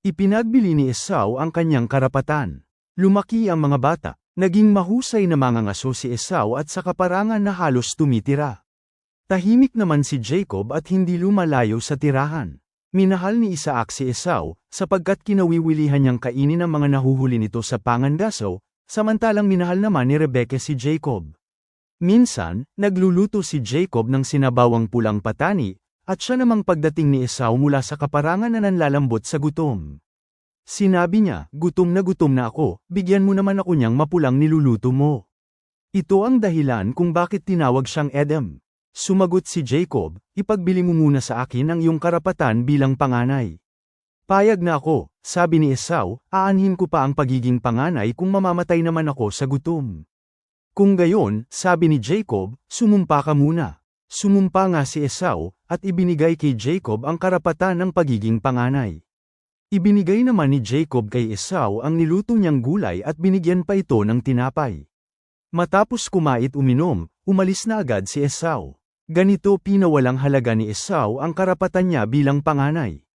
Ipinagbili ni Esau ang kanyang karapatan. Lumaki ang mga bata, naging mahusay na mangangaso si Esau at sa kaparangan na halos tumitira. Tahimik naman si Jacob at hindi lumalayo sa tirahan. Minahal ni Isaac si Esau, sapagkat kinawiwilihan niyang kainin ang mga nahuhuli nito sa pangandaso, samantalang minahal naman ni Rebecca si Jacob. Minsan, nagluluto si Jacob ng sinabawang pulang patani, at siya namang pagdating ni Esau mula sa kaparangan na nanlalambot sa gutom. Sinabi niya, gutom na gutom na ako, bigyan mo naman ako niyang mapulang niluluto mo. Ito ang dahilan kung bakit tinawag siyang Edom. Sumagot si Jacob, ipagbili mo muna sa akin ang iyong karapatan bilang panganay. Payag na ako, sabi ni Esau, aanhin ko pa ang pagiging panganay kung mamamatay naman ako sa gutom. Kung gayon, sabi ni Jacob, sumumpa ka muna. Sumumpa nga si Esau, at ibinigay kay Jacob ang karapatan ng pagiging panganay. Ibinigay naman ni Jacob kay Esau ang niluto niyang gulay at binigyan pa ito ng tinapay. Matapos kumait uminom, umalis na agad si Esau. Ganito pinawalang halaga ni Esau ang karapatan niya bilang panganay.